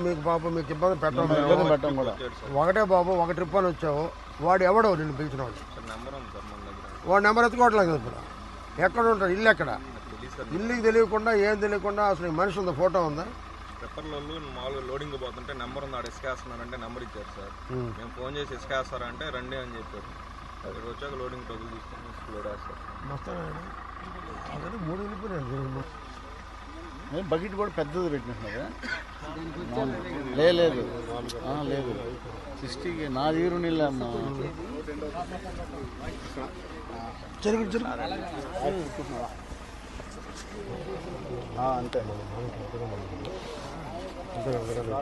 మీకు పాపం మీకు ఇబ్బంది పెట్టడం ఇబ్బంది పెట్టడం కూడా. ఒకటే బాబు ఒక ట్రిప్ అని వచ్చావు. వాడు ఎవడో నిన్ను పిలిచిన వాడు. నెంబర్ ఉంది సార్ మన దగ్గర. వాడు నెంబర్ ఎత్తుకోవట్లేదు ఇప్పుడు ఎక్కడ ఉంటాడు? ఇల్లు ఎక్కడ? ఇల్లుకి తెలియకుండా ఏం తెలియకుండా అసలు మనిషి ఉందా ఫోటో ఉందా? పెప్పర్లలో మామూలుగా లోడింగ్ పోతుంటే నెంబర్ ఉంది ఆడ ఇసుకేస్తున్నారంటే నెంబర్ ఇచ్చారు సార్. మేము ఫోన్ చేసి ఇసుకేస్తారంటే రండి అని చెప్పారు. ఇక్కడ వచ్చాక లోడింగ్ టోకులు తీసుకొని లోడ్ వేస్తారు మూడు వెళ్ళిపోయినాడు నేను బకెట్ కూడా పెద్దది పెట్టినట్టున్నారా లేదు లేదు. సిక్స్టీకి. నా తీరు నీళ్ళు అమ్మా. జరుగు జరుగు. అంతే.